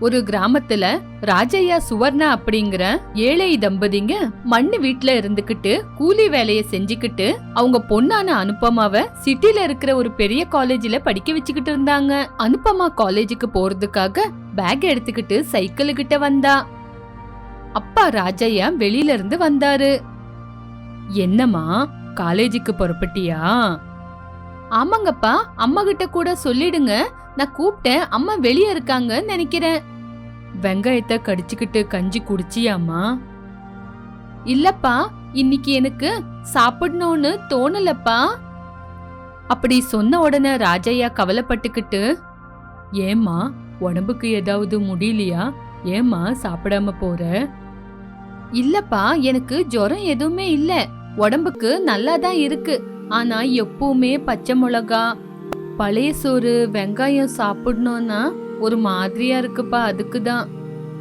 ஒரு கிராமத்துல ராஜையா சுவர்ணா அப்படிங்கிற ஏழை தம்பதிங்க மண்ணு வீட்டுல இருந்துகிட்டு கூலி வேலைய செஞ்சுக்கிட்டு அவங்க பொண்ணான அனுப்பமாவ சிட்டில இருக்கிற ஒரு பெரிய காலேஜ்ல படிக்க வச்சுக்கிட்டு இருந்தாங்க. அனுப்பமா காலேஜுக்கு போறதுக்காக பேக் எடுத்துக்கிட்டு சைக்கிள் கிட்ட வந்தா. அப்பா ராஜையா வெளியில இருந்து வந்தாரு. என்னம்மா காலேஜுக்கு புறப்பட்டியா? ஆமாங்கப்பா அம்மா கிட்ட கூட சொல்லிடுங்க. நான் கூப்பிட்டேன் அம்மா வெளியே இருக்காங்கன்னு நினைக்கிறேன். வெங்காயத்தை கடிச்சுக்கிட்டு கஞ்சி குடிச்சியாம்மா? இல்லப்பா இன்னைக்கு எனக்கு சாப்பிடணும்னு தோணலப்பா. அப்படி சொன்ன உடனே ராஜையா கவலைப்பட்டுக்கிட்டு ஏம்மா உடம்புக்கு ஏதாவது முடியலையா? ஏம்மா சாப்பிடாம போற? இல்லப்பா எனக்கு ஜுரம் எதுவுமே இல்ல. உடம்புக்கு நல்லா தான் இருக்கு. ஆனா எப்பவுமே பச்சை மிளகா பழைய சோறு வெங்காயம் சாப்பிடணும்னா ஒரு மாதிரியா இருக்குப்பா அதுக்கு தான்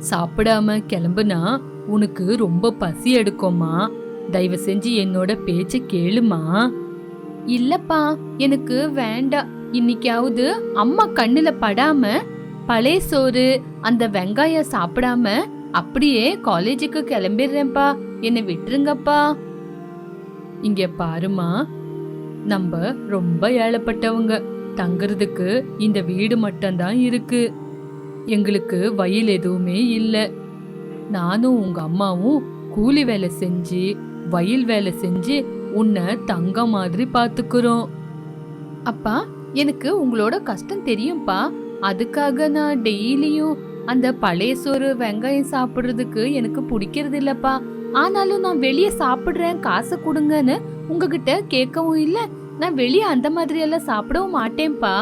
சாப்பிடாம கிளம்புனா உனக்கு ரொம்ப பசி எடுக்கும்மா. தயவு செஞ்சு என்னோட பேச்ச கேளுமா. இல்லப்பா எனக்கு வேண்டாம். இன்னைக்காவது அம்மா கண்ணுல படாம பழைய சோறு அந்த வெங்காயம் சாப்பிடாம அப்படியே காலேஜுக்கு கிளம்பிடுறேன்ப்பா. என்னை விட்டுருங்கப்பா. இங்க பாருமா நம்ம ரொம்ப ஏழப்பட்டவங்க. தங்குறதுக்கு இந்த வீடு மட்டும்தான் இருக்கு. எங்களுக்கு வயல் எதுவுமே இல்லை. நானும் உங்க அம்மாவும் கூலி வேலை செஞ்சு வயல் வேலை செஞ்சு உன்னை தங்க மாதிரி பார்த்துக்கிறோம் அப்பா எனக்கு உங்களோட கஷ்டம் தெரியும்ப்பா அதுக்காக நான் டெய்லியும் அந்த பழைய சோறு வெங்காயம் சாப்பிட்றதுக்கு எனக்கு பிடிக்கிறது இல்லப்பா. ஆனாலும் நான் வெளியே சாப்பிட்றேன் காசை கொடுங்கன்னு உங்ககிட்ட கேட்கவும் இல்லை. நான் வெளியே அந்த மாதிரி எல்லாம் சாப்பிடவும் மாட்டேன்ப்பா.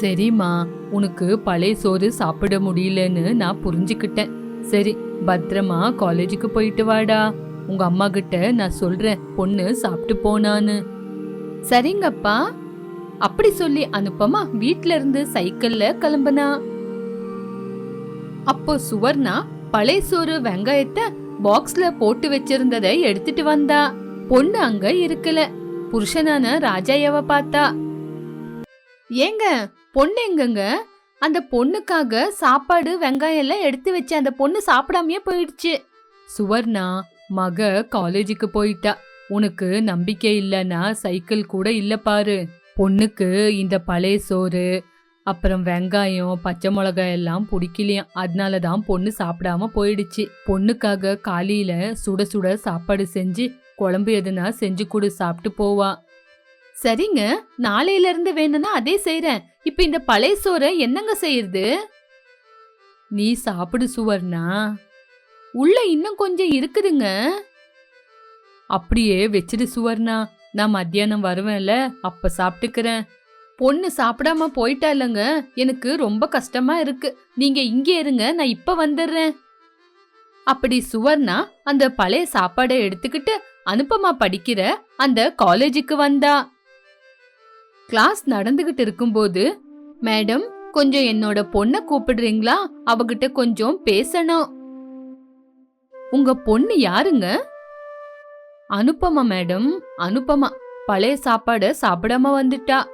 சரிம்மா உனக்கு பழைய சோறு சாப்பிட முடியலன்னு நான் புரிஞ்சுக்கிட்டேன். சரி பத்திரமா காலேஜுக்கு போயிட்டு வாடா. உங்க அம்மா கிட்ட நான் சொல்றேன் பொண்ணு சாப்பிட்டு போனான்னு. சரிங்கப்பா. அப்படி சொல்லி அனுப்பமா வீட்ல இருந்து சைக்கிள்ல கிளம்புனா? அப்போ சுவர்ணா பழைய சோறு வெங்காயத்தை பாக்ஸ்ல போட்டு வச்சிருந்ததை எடுத்துட்டு வந்தா. பொண்ணு அங்க இருக்கல. புருஷனான ராஜாயவ பார்த்தா. ஏங்க பொண்ணு எங்கங்க? அந்த பொண்ணுக்காக சாப்பாடு வெங்காயம் எல்லாம் எடுத்து வச்சு அந்த பொண்ணு சாப்பிடாமயே போயிடுச்சு. சுவர்ணா மக காலேஜுக்கு போயிட்டா. உனக்கு நம்பிக்கை இல்லைன்னா சைக்கிள் கூட இல்ல பாரு. பொண்ணுக்கு இந்த பழைய சோறு அப்புறம் வெங்காயம் பச்சை மிளகாய் எல்லாம் பிடிக்கலையாம் அதனால தான் பொண்ணு சாப்பிடாம போயிடுச்சு. பொண்ணுக்காக காலையில சுட சுட சாப்பாடு செஞ்சு குழம்பு எதுனா செஞ்சு கொடு சாப்பிட்டு போவா. சரிங்க நாளையில இருந்து வேணும்னா அதே செய்யறேன் இப்ப இந்த பழைய சோறை என்னங்க செய்யறது? நீ சாப்பிடு சுவர்ணா. உள்ள இன்னும் கொஞ்சம் இருக்குதுங்க. அப்படியே வச்சிடு சுவர்ணா. நான் மத்தியானம் வருவேன்ல அப்ப சாப்பிட்டுக்கிறேன். பொண்ணு சாப்பிடாம போயிட்டா இல்லைங்க. எனக்கு ரொம்ப கஷ்டமா இருக்கு. நீங்க இங்கே இருங்க நான் இப்ப வந்துடுறேன். அப்படி சுவர்ணா அந்த பழைய சாப்பாடை எடுத்துக்கிட்டு அனுப்பமா படிக்கிற அந்த காலேஜுக்கு வந்தா. கிளாஸ் நடந்துகிட்டு இருக்கும்போது மேடம் கொஞ்சம் என்னோட பொண்ணை கூப்பிடுறீங்களா? அவகிட்ட கொஞ்சம் பேசணும். உங்க பொண்ணு யாருங்க? அனுப்பமா மேடம். அனுப்பமா பழைய சாப்பாடு சாப்பிடாம வந்துட்டா.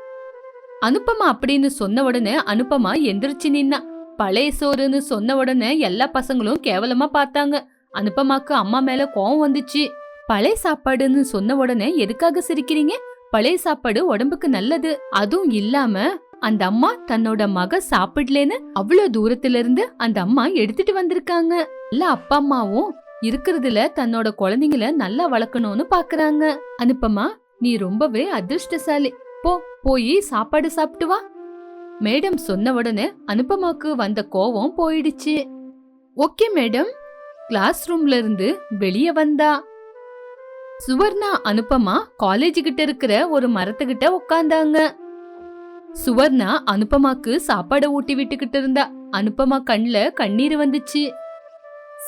அனுப்பமா அப்படின்னு சொன்ன உடனே அனுப்பமா எந்திரிச்சு நின்னா. பழைய சோறுன்னு சொன்ன உடனே எல்லா பசங்களும் கேவலமா பார்த்தாங்க. அனுப்பமாக்கு அம்மா மேல கோவம் வந்துச்சு. பழைய சாப்பாடுன்னு சொன்ன உடனே எதுக்காக சிரிக்கிறீங்க? பழைய சாப்பாடு உடம்புக்கு நல்லது. அதுவும் இல்லாம அந்த அம்மா தன்னோட மக சாப்பிடலன்னு அவ்வளவு தூரத்துல இருந்து அந்த அம்மா எடுத்துட்டு வந்திருக்காங்க. எல்லா அப்பா அம்மாவும் இருக்கிறதுல தன்னோட குழந்தைங்கள நல்லா வளர்க்கணும்னு பாக்குறாங்க. அனுப்பமா நீ ரொம்பவே அதிர்ஷ்டசாலி. போ போய் சாப்பாடு சாப்பிட்டு வா. மேடம் சொன்ன உடனே அனுப்பமாக்கு வந்த கோவம் போயிடுச்சு. Okay madam. கிளாஸ் ரூம்ல இருந்து வெளியே வந்தா. சுவர்ணா அனுப்பமா? காலேஜ் கிட்ட இருக்கிற ஒரு மரத்துக்கிட்ட உட்காந்தாங்க சுவர்ணா அனுப்பமாக்கு சாப்பாடை ஊட்டி விட்டுக்கிட்டு இருந்தா. அனுப்பமா கண்ல கண்ணீர் வந்துச்சு.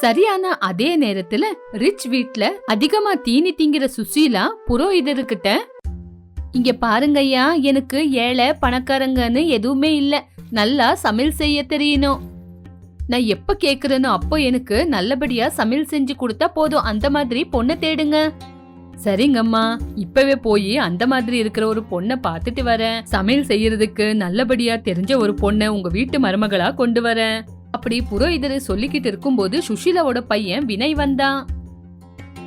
சரியான அதே நேரத்துல ரிச் வீட்ல அதிகமா தீனி திங்கிற சுசீலா புரோகிதர்கிட்ட இங்க பாருங்கய்யா எனக்கு ஏழை பணக்காரங்கன்னு எதுவுமே இல்ல. நல்லா சமையல் செய்ய தெரியணும். நான் எப்ப கேக்குறேனோ அப்போ எனக்கு நல்லபடியா சமையல் செஞ்சு கொடுத்தா போதும். அந்த மாதிரி பொண்ணை தேடுங்க. சரிங்கம்மா இப்பவே போய் அந்த மாதிரி இருக்கிற ஒரு பொண்ணை பார்த்துட்டு வரேன். சமையல் செய்யறதுக்கு நல்லபடியா தெரிஞ்ச ஒரு பொண்ணை உங்க வீட்டு மருமகளா கொண்டு வரேன். அப்படி புரோகிதர் சொல்லிக்கிட்டு இருக்கும்போது சுஷீலாவோட பையன் வினய் வந்தான்.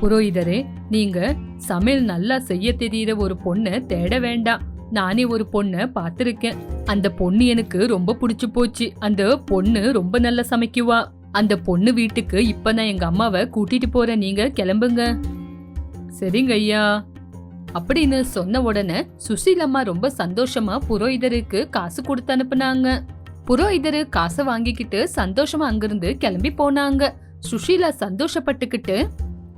புரோகிதரே நீங்க சமையல் நல்லா செய்ய தெரியிற ஒரு பொண்ணை தேட வேண்டாம். நானே ஒரு பொண்ணை பார்த்துருக்கேன். அந்த பொண்ணு எனக்கு ரொம்ப பிடிச்சு போச்சு. அந்த பொண்ணு ரொம்ப நல்லா சமைக்குவா. அந்த பொண்ணு வீட்டுக்கு இப்ப நான் எங்க அம்மாவை கூட்டிட்டு போறேன். நீங்க கிளம்புங்க. சரிங்க ஐயா. அப்படின்னு சொன்ன உடனே சுசீலம்மா ரொம்ப சந்தோஷமா புரோஹிதருக்கு காசு கொடுத்து அனுப்புனாங்க. புரோஹிதரு காசை வாங்கிக்கிட்டு சந்தோஷமா அங்கிருந்து கிளம்பி போனாங்க. சுஷீலா சந்தோஷப்பட்டுக்கிட்டு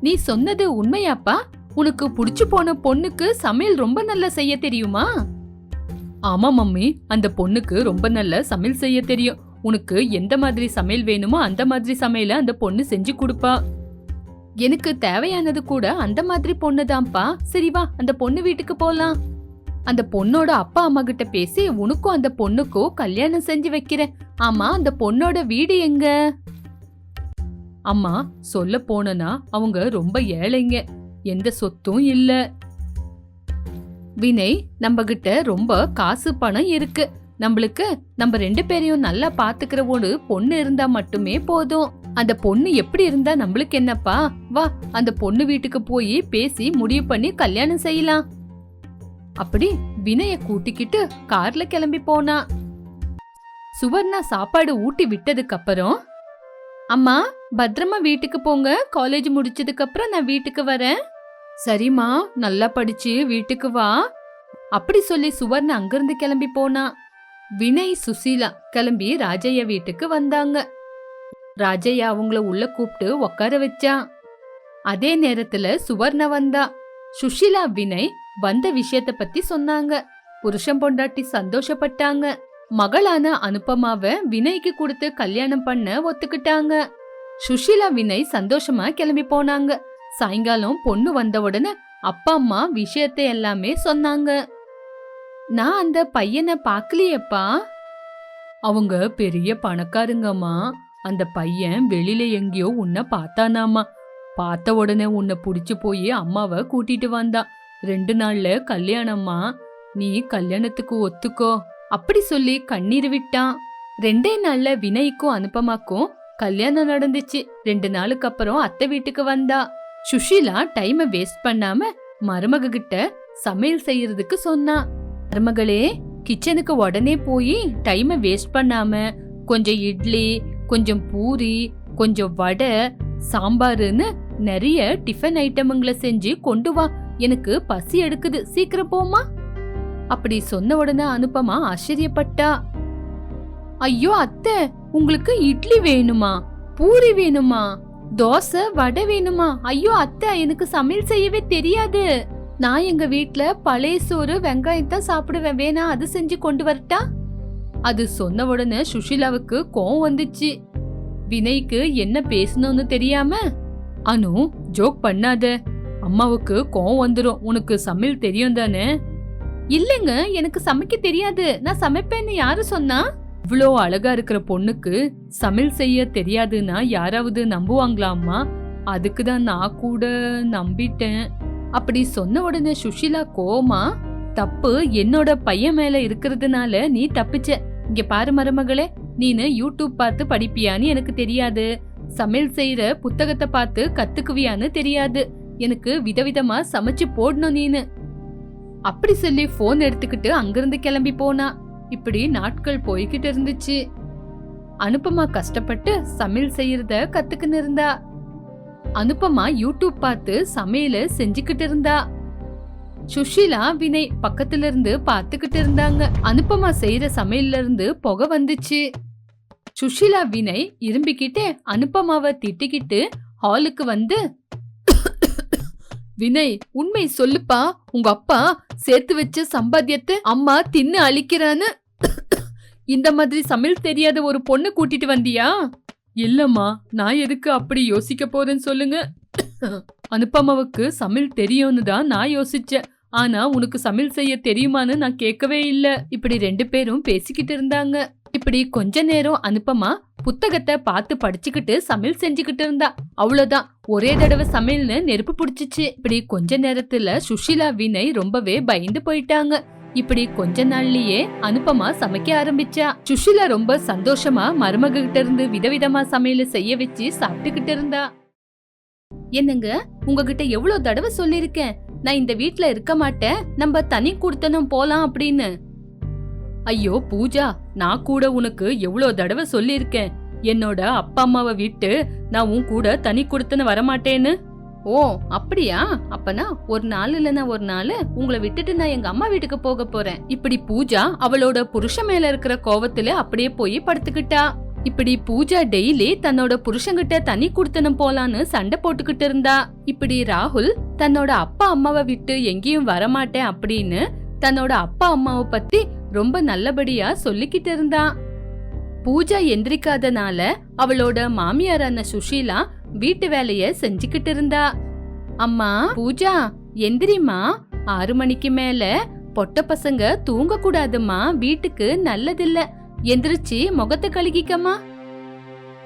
நீ சொன்னது உண்மையாப்பா? உனக்கு புடிச்சு போன பொண்ணுக்கு சமையல் ரொம்ப நல்லா செய்ய தெரியுமா? ஆமா மம்மி அந்த பொண்ணுக்கு ரொம்ப நல்ல சமையல் செய்ய தெரியும். உனக்கு எந்த மாதிரி சமையல் வேணுமோ அந்த மாதிரி சமையல அந்த பொண்ணு செஞ்சு கொடுப்பா. எனக்கு தேவையானது கூட அந்த மாதிரி பொண்ணுதான்ப்பா. சரி வா அந்த பொண்ணு வீட்டுக்கு போலாம். அந்த பொண்ணோட அப்பா அம்மா கிட்ட பேசி உனக்கும் அந்த பொண்ணுக்கும் கல்யாணம் செஞ்சு வைக்கிறேன். ஆமா அந்த பொண்ணோட வீடு எங்க? அம்மா சொல்ல போனா அவங்க ரொம்ப ஏழைங்க. எந்த சொத்தும் இல்ல. வினய் நம்ம கிட்ட ரொம்ப காசு பணம் இருக்கு. நம்மளுக்கு நம்ம ரெண்டு பேரையும் நல்லா பாத்துக்கிற ஒரு பொண்ணு இருந்தா மட்டுமே போதும். அந்த பொண்ணு எப்படி இருந்தா நம்மளுக்கு என்னப்பா? வா அந்த பொண்ணு வீட்டுக்கு போய் பேசி முடிவு பண்ணி கல்யாணம் செய்யலாம். அப்படி வினய கூட்டிக்கிட்டு கார்ல கிளம்பி போனா. சுவர்ணா சாப்பாடு ஊட்டி விட்டதுக்கு அப்புறம் அம்மா பத்திரமா வீட்டுக்கு போங்க. காலேஜ் முடிச்சதுக்கு அப்புறம் நான் வீட்டுக்கு வரேன். சரிம்மா நல்லா படிச்சு வீட்டுக்கு வா. அப்படி சொல்லி சுவர்ணா அங்கிருந்து கிளம்பி போனா. வினய் சுசீலா கிளம்பி ராஜைய வீட்டுக்கு வந்தாங்க. ராஜையா அவங்கள உள்ள கூப்பிட்டு உட்கார வச்சான் அதே நேரத்துல சுவர்ணா வந்தா. சுஷிலா வினய் வந்த விஷயத்த பத்தி சொன்னாங்க. புருஷன் பொண்டாட்டி சந்தோஷப்பட்டாங்க. மகளான அனுபமாவ வினய்க்கு கொடுத்து கல்யாணம் பண்ண ஒத்துக்கிட்டாங்க. சுஷிலா வினய் சந்தோஷமா கிளம்பி போனாங்க. சாயங்காலம் பொண்ணு வந்த உடனே அப்பா அம்மா விஷயத்த எல்லாமே சொன்னாங்க. நான் அந்த பையனை பார்க்கலையேப்பா. அவங்க பெரிய பணக்காரங்கம்மா. அந்த பையன் வெளியில எங்கேயோ உன்னை பார்த்தானாமா. பார்த்த உடனே உன்னை புடிச்சு போய் அம்மாவை கூட்டிட்டு வந்தான் ரெண்டு நாள்ல கல்யாணம்மா. நீ கல்யாணத்துக்கு ஒத்துக்கோ. அப்படி சொல்லி கண்ணீர் விட்டான். ரெண்டே நாள்ல வினய்க்கும் அனுப்பமாக்கும் கல்யாணம் நடந்துச்சு. ரெண்டு நாளுக்கு அப்புறம் அத்தை வீட்டுக்கு வந்தா. சுஷீலா டைமை வேஸ்ட் பண்ணாம மருமக கிட்ட சமையல் செய்யறதுக்கு சொன்னா. மருமகளே கிச்சனுக்கு உடனே போய் டைமை வேஸ்ட் பண்ணாம கொஞ்சம் இட்லி கொஞ்சம் பூரி கொஞ்சம் வடை சாம்பாருன்னு நிறைய டிஃபன் ஐட்டமுங்களை செஞ்சு கொண்டு வா. எனக்கு பசி எடுக்குது. சீக்கிரம் போமா அப்படி சொன்ன உடனே அனுப்பமா ஆச்சரியப்பட்டா. ஐயோ அத்தை உங்களுக்கு இட்லி வேணுமா? பூரி வேணுமா? தோசை வடை வேணுமா? ஐயோ அத்தை எனக்கு சமையல் செய்யவே தெரியாது. நான் எங்க வீட்ல பழைய சோறு வெங்காயம் தான் சாப்பிடுவேன். வேணா அது செஞ்சு கொண்டு வரட்டா? அது சொன்ன உடனே சுஷிலாவுக்கு கோவம் வந்துச்சு. வினய்க்கு என்ன பேசணும்னு தெரியாம அனு ஜோக் பண்ணாத. அம்மாவுக்கு கோவம் வந்துடும் உனக்கு சமையல் தெரியும் தானே? இல்லைங்க எனக்கு சமைக்க தெரியாது. நான் சமைப்பேன்னு யாரு சொன்னா? இவ்வளோ அழகா இருக்கிற பொண்ணுக்கு சமையல் செய்ய தெரியாதுன்னா யாராவது நம்புவாங்களா அம்மா? அதுக்கு தான் நான் கூட நம்பிட்டேன். அப்படி சொன்ன உடனே சுஷிலா கோமா தப்பு என்னோட பையன் மேல இருக்கிறதுனால நீ தப்பிச்ச. இங்க பாரு மருமகளே நீனு யூடியூப் பார்த்து படிப்பியான்னு எனக்கு தெரியாது. சமையல் செய்யற புத்தகத்தை பார்த்து கத்துக்குவியான்னு தெரியாது. எனக்கு விதவிதமா சமைச்சு போடணும் நீனு. அப்படி சொல்லி போன் எடுத்துக்கிட்டு அங்கிருந்து கிளம்பி போனா. இப்படி நாட்கள் போய்கிட்டு இருந்துச்சு. அனுப்பமா கஷ்டப்பட்டு சமையல் செய்யறத கத்துக்கின்னு இருந்தா. அனுப்பமா யூடியூப் பார்த்து சமையல செஞ்சுக்கிட்டு இருந்தா. சுஷீலா வினய் பக்கத்துல இருந்து பார்த்துக்கிட்டு இருந்தாங்க. அனுப்பமா செய்யற சமையல்ல இருந்து புகை வந்துச்சு. சுஷீலா வினய் இரும்பிக்கிட்டே அனுப்பமாவை திட்டிக்கிட்டு ஹாலுக்கு வந்து வினய் உண்மை சொல்லுப்பா உங்க அப்பா சேர்த்து வச்ச சம்பாத்தியத்தை அம்மா தின்னு அழிக்கிறான்னு. இந்த மாதிரி சமையல் தெரியாத ஒரு பொண்ணு கூட்டிட்டு வந்தியா? இல்லம்மா நான் எதுக்கு அப்படி யோசிக்க போறேன்னு சொல்லுங்க. அனுப்பமாவுக்கு சமையல் தெரியும்னு தான் நான் யோசிச்சேன். ஆனா உனக்கு சமையல் செய்ய தெரியுமான்னு நான் கேட்கவே இல்ல. இப்படி ரெண்டு பேரும் பேசிக்கிட்டு இருந்தாங்க. இப்படி கொஞ்ச நேரம் அனுப்பமா புத்தகத்தை பார்த்து படிச்சுக்கிட்டு சமையல் செஞ்சுக்கிட்டு இருந்தா. அவ்வளவுதான். ஒரே தடவை சமையல்னு நெருப்பு பிடிச்சிச்சு. இப்படி கொஞ்ச நேரத்துல சுஷிலா வினய் ரொம்பவே பயந்து போயிட்டாங்க. இப்படி கொஞ்ச நாள்லயே அனுப்பமா சமைக்க ஆரம்பிச்சா. சுஷிலா ரொம்ப சந்தோஷமா மருமக கிட்ட இருந்து விதவிதமா சமையல செய்ய வச்சு சாப்பிட்டுக்கிட்டு இருந்தா. என்னங்க உங்ககிட்ட எவ்வளவு தடவை சொல்லிருக்கேன்? நான் இந்த வீட்ல இருக்க மாட்டேன். நம்ம தனி குடுத்தனும் போலாம் அப்படின்னு. ஐயோ பூஜா நான் கூட உனக்கு எவ்வளவு தடவை சொல்லியிருக்கேன் என்னோட அப்பா அம்மாவை விட்டு நான் உன் கூட தனி கொடுத்துன்னு வரமாட்டேன்னு. ஓ அப்படியா? அப்பனா ஒரு நாள் இல்லனா ஒரு நாள் உங்களை விட்டுட்டு நான் எங்க அம்மா வீட்டுக்கு போக போறேன். இப்படி பூஜா அவளோட புருஷன் மேல இருக்கிற கோவத்துல அப்படியே போய் படுத்துக்கிட்டா. இப்படி பூஜா டெய்லி தன்னோட புருஷங்கிட்ட தனி குடுத்தனம் போலான்னு சண்டை போட்டுக்கிட்டு இருந்தா. இப்படி ராகுல் தன்னோட அப்பா அம்மாவை விட்டு எங்கேயும் வரமாட்டேன் அப்படின்னு தன்னோட அப்பா அம்மாவை பத்தி ரொம்ப நல்லபடியா சொல்லிக்கிட்டு இருந்தான் பூஜா எந்திரிக்காதனால அவளோட மாமியாரான சுஷீலா வீட்டு வேலைய செஞ்சுக்கிட்டு இருந்தா. அம்மா பூஜா எந்திரிமா ஆறு மணிக்கு மேல பொட்ட பசங்க தூங்க கூடாதுமா வீட்டுக்கு நல்லதில்லை. எந்திரிச்சு முகத்தை கழுகிக்கம்மா.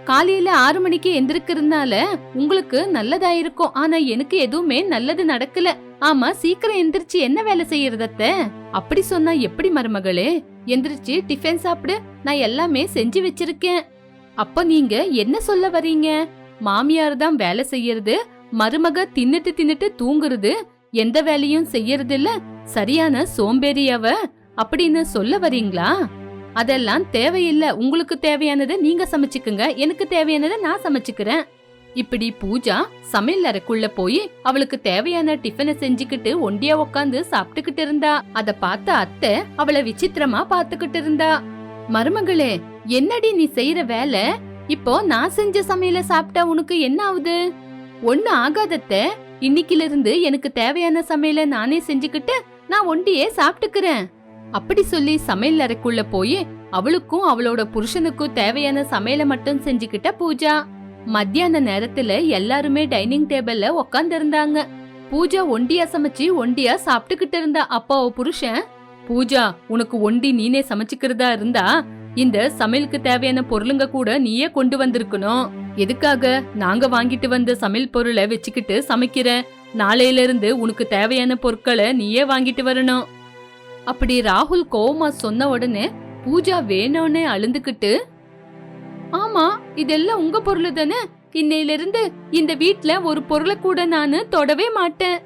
காலையில ஆறு மணிக்கு எந்திரிக்கிறதுனால உங்களுக்கு நல்லதா இருக்கும் ஆனா எனக்கு எதுவுமே நல்லது நடக்கல. ஆமா சீக்கிரம் எந்திரிச்சு என்ன வேலை செய்யறதத்த அப்படி சொன்னா எப்படி மருமகளே? எந்திரிச்சு டிஃபன் சாப்பிடு நான் எல்லாமே செஞ்சு வச்சிருக்கேன். அப்ப நீங்க என்ன சொல்ல வரீங்க? மாமியார் தான் வேலை செய்யறது மருமக தின்னுட்டு தின்னுட்டு தூங்குறது எந்த வேலையும் செய்யறது இல்ல சரியான சோம்பேறியவ அப்படின்னு சொல்ல வரீங்களா? அதெல்லாம் தேவையில்ல. உங்களுக்கு தேவையானதை நீங்க சமைச்சுக்குங்க. எனக்கு தேவையானதை நான் சமைச்சுக்கிறேன். இப்படி பூஜா சமையல் அறைக்குள்ள போய் அவளுக்கு தேவையான டிஃபனை செஞ்சுக்கிட்டு ஒண்டியா உக்காந்து சாப்பிட்டுக்கிட்டு இருந்தா. அத பார்த்த அத்தை அவளை விசித்திரமா பாத்துக்கிட்டு இருந்தா. மருமகளே என்னடி நீ செய்யற வேலை? இப்போ நான் செஞ்ச சமையல சாப்பிட்டா உனக்கு என்ன ஆகுது? ஒண்ணு ஆகாதத்த இன்னைக்குல இருந்து எனக்கு தேவையான சமையல நானே செஞ்சுக்கிட்டு நான் ஒண்டியே சாப்பிட்டுக்கிறேன். அப்படி சொல்லி சமையல் அறைக்குள்ள போய் அவளுக்கும் அவளோட புருஷனுக்கும் தேவையான சமையல மட்டும் செஞ்சுக்கிட்ட பூஜா. மத்தியான நேரத்துல எல்லாருமே டைனிங் டேபிள்ல உக்காந்து இருந்தாங்க பூஜா ஒண்டியா சமைச்சு ஒண்டியா சாப்பிட்டுக்கிட்டு இருந்தா. அப்பாவோ புருஷன் பூஜா உனக்கு ஒண்டி நீனே சமைச்சுக்கிறதா இருந்தா இந்த சமையலுக்கு தேவையான பொருளுங்க கூட நீயே கொண்டு வந்திருக்கணும். எதுக்காக நாங்க வாங்கிட்டு வந்த சமையல் பொருளை வச்சுக்கிட்டு சமைக்கிற? நாளையில இருந்து உனக்கு தேவையான பொருட்களை நீயே வாங்கிட்டு வரணும். அப்படி ராகுல் கோவமா சொன்ன உடனே பூஜா வேணும்னே அழுந்துகிட்டு ஆமா இதெல்லாம் உங்க பொருள் தானே? இன்னையில இருந்து இந்த வீட்ல ஒரு பொருளை கூட நானு தொடவே மாட்டேன்.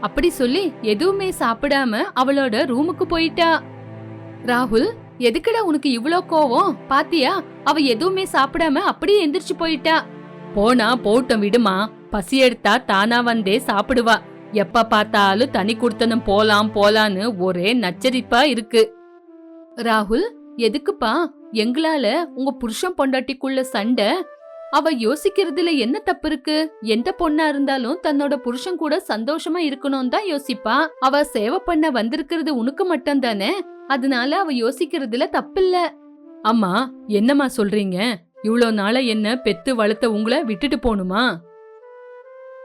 அப்படி சொல்லி எதுவுமே சாப்பிடாம அவளோட ரூமுக்கு போயிட்டா. ராகுல் எதுக்குடா உனக்கு இவ்ளோ கோவம்? பாத்தியா? அவ எதுவுமே சாப்பிடாம அப்படியே எந்திரிச்சு போயிட்டா. போனா போட்டோம் விடுமா. பசி எடுத்தா தானா வந்தே சாப்பிடுவா. எப்ப பார்த்தாலும் தனி குடுத்தனம் போலாம் போலான்னு ஒரே நச்சரிப்பா இருக்கு. ராகுல் எதுக்குப்பா? எங்களால உங்க புருஷன் பொண்டாட்டிக்குள்ள சண்டை? அவ யோசிக்கிறதுல என்ன தப்பு இருக்கு எந்த பொண்ணா இருந்தாலும் தன்னோட புருஷன் கூட சந்தோஷமா இருக்கணும் தான் யோசிப்பா. அவ சேவை பண்ண வந்திருக்கிறது உனக்கு மட்டும் தானே? அதனால அவ யோசிக்கிறதுல தப்பில்ல. அம்மா என்னம்மா சொல்றீங்க? இவ்வளோ நாளா என்ன பெத்து வளர்த்த உங்களை விட்டுட்டு போணுமா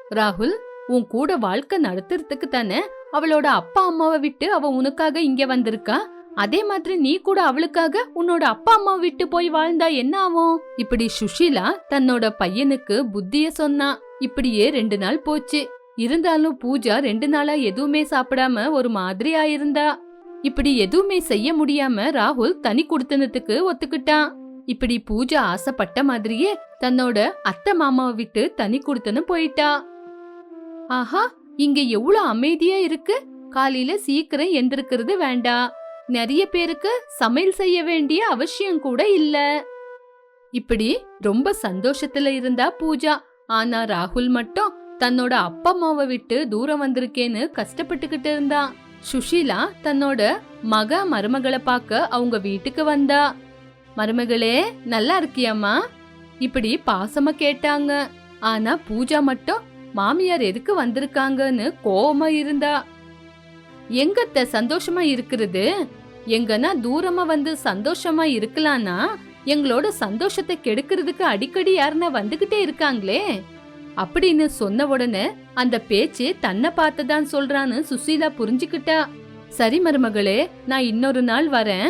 ராகுல் உன் கூட வாழ்க்கை நடத்துறதுக்கு தானே அவளோட அப்பா அம்மாவை விட்டு அவ உனக்காக இங்க வந்திருக்கா? அதே மாதிரி நீ கூட அவளுக்காக உன்னோட அப்பா அம்மா விட்டு போய் வாழ்ந்தா என்ன ஆகும்? இப்படி சுஷீலா தன்னோட பையனுக்கு புத்திய சொன்னா இப்படியே ரெண்டு நாள் போச்சு. இருந்தாலும் பூஜா ரெண்டு நாளா எதுவுமே சாப்பிடாம ஒரு மாதிரி ஆயிருந்தா? இப்படி எதுவுமே செய்ய முடியாம ராகுல் தனி குடுத்தனத்துக்கு ஒத்துக்கிட்டான் இப்படி பூஜா ஆசைப்பட்ட மாதிரியே தன்னோட அத்தை மாமாவை விட்டு தனி குடுத்தனும் போயிட்டா? ஆஹா இங்க எவ்வளவு அமைதியா இருக்கு? காலையில சீக்கிரம் எந்திருக்கிறது வேண்டாம். நிறைய பேருக்கு சமையல் செய்ய வேண்டிய அவசியம் கூட இல்ல. இப்படி ரொம்ப சந்தோஷத்துல இருந்தா பூஜா. ஆனா ராகுல் மட்டும் தன்னோட அப்பா அம்மாவை விட்டு தூரம் வந்திருக்கேன்னு கஷ்டப்பட்டுக்கிட்டு இருந்தான். சுஷீலா தன்னோட மக மருமகளை பார்க்க அவங்க வீட்டுக்கு வந்தா. மருமகளே நல்லா இருக்கியம்மா? இப்படி பாசமா கேட்டாங்க. ஆனா பூஜா மட்டும் மாமியார் எதுக்கு வந்திருக்காங்கன்னு கோவமா இருந்தா. எங்கத்த சந்தோஷமா இருக்கிறது? எங்கன்னா தூரமா வந்து சந்தோஷமா இருக்கலாம்னா எங்களோட சந்தோஷத்தை கெடுக்கிறதுக்கு அடிக்கடி யாருன்னா வந்துகிட்டே இருக்காங்களே. அப்படின்னு சொன்ன உடனே அந்த பேச்சு தன்னை பார்த்துதான் சொல்றான்னு சுசீலா புரிஞ்சுக்கிட்டா. சரி மருமகளே நான் இன்னொரு நாள் வரேன்.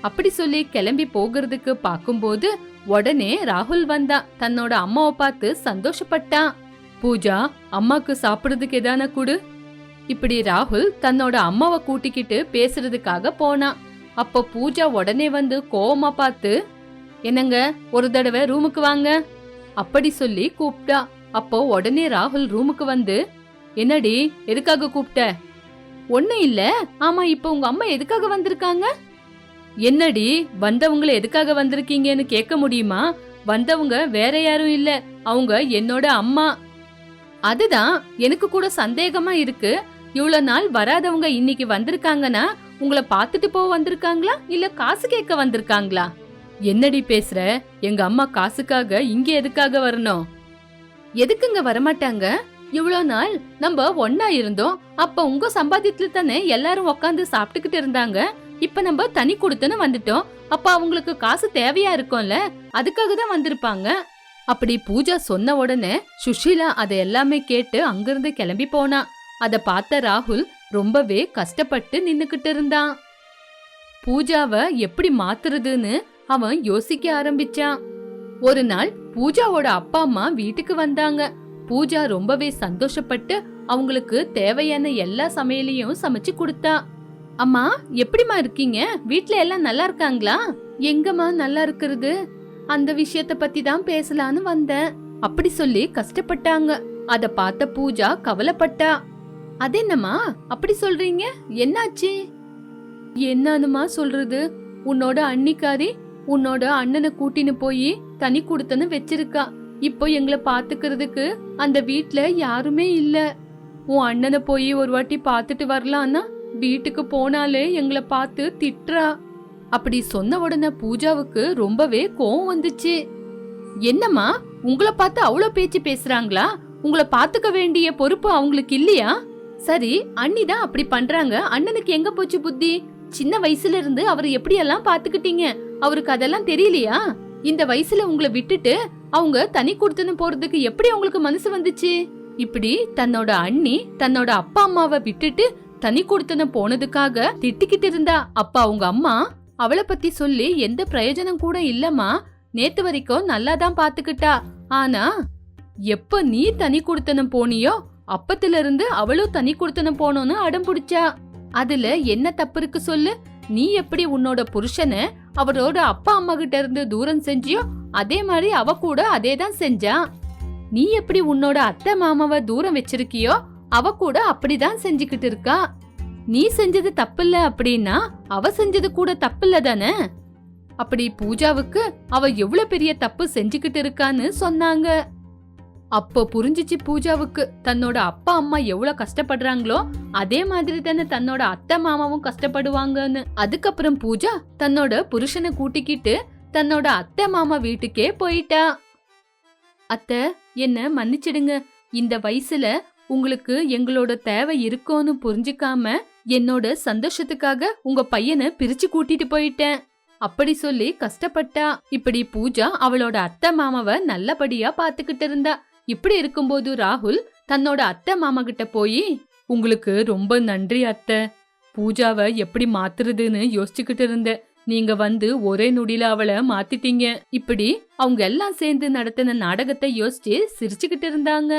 அப்படி சொல்லி கிளம்பி போகிறதுக்கு பார்க்கும்போது உடனே ராகுல் வந்தா. தன்னோட அம்மாவை பார்த்து சந்தோஷப்பட்டான். பூஜா அம்மாக்கு சாப்பிடுறதுக்கு எதான கொடு. இப்படி ராகுல் தன்னோட அம்மாவை கூட்டிக்கிட்டு பேசுறதுக்காக போனான் அப்போ பூஜா உடனே வந்து கோவமா பார்த்து என்னங்க ஒரு தடவை ரூமுக்கு வாங்க. அப்படி சொல்லி கூப்பிட்டா அப்போ உடனே ராகுல் ரூமுக்கு வந்து என்னடி எதுக்காக கூப்பிட்ட ஒண்ணும் இல்ல. ஆமா இப்போ உங்க அம்மா எதுக்காக வந்திருக்காங்க? என்னடி வந்தவங்கள எதுக்காக வந்திருக்கீங்கன்னு கேட்க முடியுமா? வந்தவங்க வேற யாரும் இல்ல. அவங்க என்னோட அம்மா. அதுதான் எனக்கு கூட சந்தேகமா இருக்கு. இவ்வளவு நாள் வராதவங்க இன்னைக்கு வந்திருக்காங்கன்னா உங்களை பார்த்துட்டு போக வந்திருக்காங்களா? இல்ல காசு கேட்க வந்திருக்காங்களா? என்னடி பேசுற? எங்க அம்மா காசுக்காக இங்க எதுக்காக வரணும்? எதுக்குங்க வரமாட்டாங்க? இவ்வளோ நாள் நம்ம ஒன்னா இருந்தோம். அப்ப உங்க சம்பாத்தியத்துல தானே எல்லாரும் உக்காந்து சாப்பிட்டுக்கிட்டு இருந்தாங்க. இப்ப நம்ம தனி கொடுத்துன்னு வந்துட்டோம். அப்ப அவங்களுக்கு காசு தேவையா இருக்கும்ல? அதுக்காக தான் வந்திருப்பாங்க. அப்படி பூஜா சொன்ன உடனே சுஷீலா அதை எல்லாமே கேட்டு அங்கிருந்து கிளம்பி போனா. அத பார்த்த ராகுல் ரொம்பவே கஷ்டப்பட்டு நின்னுக்கிட்டு இருந்தான். பூஜாவை எப்படி மாத்துறதுன்னு அவன் யோசிக்க ஆரம்பிச்சான். ஒரு நாள் பூஜாவோட அப்பா அம்மா வீட்டுக்கு வந்தாங்க. பூஜா ரொம்பவே சந்தோஷப்பட்டு அவங்களுக்கு தேவையான எல்லா சமையலையும் சமைச்சு கொடுத்தா. அம்மா எப்படிம்மா இருக்கீங்க? வீட்ல எல்லாம் நல்லா இருக்காங்களா? எங்கம்மா நல்லா இருக்கிறது? அந்த விஷயத்த பத்தி தான் பேசலான்னு வந்தேன். அப்படி சொல்லி கஷ்டப்பட்டாங்க. அத பார்த்த பூஜா கவலைப்பட்டா. அதென்னம்மா? அப்படி சொல்றீங்க? என்னாச்சு? என்னன்னுமா சொல்றது? உன்னோட அன்னிக்காரி உன்னோட அண்ணனை கூட்டின்னு போய் தனி கொடுத்தன்னு வச்சிருக்கா. இப்போ எங்களை பாத்துக்கிறதுக்கு அந்த வீட்ல யாருமே இல்ல. உன் அண்ணனை போய் ஒரு வாட்டி பார்த்துட்டு வரலான்னா வீட்டுக்கு போனாலே எங்களை பார்த்து திட்டுறா அப்படி சொன்ன உடனே பூஜாவுக்கு ரொம்பவே கோவம் வந்துச்சு. என்னம்மா உங்களை பார்த்து அவ்வளோ பேச்சு பேசுறாங்களா? உங்களை பார்த்துக்க வேண்டிய பொறுப்பு அவங்களுக்கு இல்லையா? சரி அண்ணி தான் அப்படி பண்றாங்க. அண்ணனுக்கு எங்க போச்சு புத்தி? சின்ன வயசுல இருந்து அவர் எப்படியெல்லாம் பாத்துக்கிட்டீங்க அவருக்கு அதெல்லாம் தெரியலையா? இந்த வயசுல உங்களை விட்டுட்டு அவங்க தனி கொடுத்துன்னு போறதுக்கு எப்படி அவங்களுக்கு மனசு வந்துச்சு? இப்படி தன்னோட அண்ணி தன்னோட அப்பா அம்மாவை விட்டுட்டு தனி கொடுத்தன போனதுக்காக திட்டிக்கிட்டு இருந்தா அப்பா அவங்க அம்மா அவளை பத்தி சொல்லி எந்த பிரயோஜனம் கூட இல்லம்மா. நேத்து வரைக்கும் நல்லா தான் பாத்துக்கிட்டா. ஆனா எப்ப நீ தனி கொடுத்தனம் போனியோ அப்பத்துல இருந்து அவளும் தனி கொடுத்தனம் போனோன்னு அடம் பிடிச்சா. அதுல என்ன தப்பு இருக்கு சொல்லு. நீ எப்படி உன்னோட புருஷனை அவரோட அப்பா அம்மா கிட்ட இருந்து தூரம் செஞ்சியோ அதே மாதிரி அவ கூட அதே தான் செஞ்சா. நீ எப்படி உன்னோட அத்தை மாமாவை தூரம் வச்சிருக்கியோ அவ கூட அப்படிதான் செஞ்சுக்கிட்டு இருக்கா. நீ செஞ்சது தப்பில்ல அப்படின்னா அவ செஞ்சது கூட தப்பில்ல தானே? அப்படி பூஜாவுக்கு அவ எவ்வளவு பெரிய தப்பு செஞ்சுக்கிட்டு இருக்கான்னு சொன்னாங்க. அப்போ புரிஞ்சிச்சு பூஜாவுக்கு தன்னோட அப்பா அம்மா எவ்வளவு கஷ்டப்படுறாங்களோ அதே மாதிரி தானே தன்னோட அத்தை மாமாவும் கஷ்டப்படுவாங்கன்னு. அதுக்கப்புறம் பூஜா தன்னோட புருஷனை கூட்டிக்கிட்டு தன்னோட அத்தை மாமா வீட்டுக்கே போயிட்டா. அத்தை என்ன மன்னிச்சிடுங்க. இந்த வயசுல உங்களுக்கு எங்களோட தேவை இருக்கோன்னு புரிஞ்சுக்காம என்னோட சந்தோஷத்துக்காக உங்க பையனை பிரிச்சு கூட்டிட்டு போயிட்டேன். அப்படி சொல்லி கஷ்டப்பட்டா இப்படி பூஜா அவளோட அத்தை மாமாவ நல்லபடியா பாத்துக்கிட்டு இருந்தா. இப்படி இருக்கும்போது ராகுல் தன்னோட அத்தை மாமா கிட்ட போய் உங்களுக்கு ரொம்ப நன்றி அத்தை. பூஜாவை எப்படி மாத்துறதுன்னு யோசிச்சுக்கிட்டு இருந்தேன் நீங்க வந்து ஒரே நொடியில அவளை மாத்திட்டீங்க. இப்படி அவங்க எல்லாம் சேர்ந்து நடத்தின நாடகத்தை யோசிச்சு சிரிச்சுக்கிட்டு இருந்தாங்க.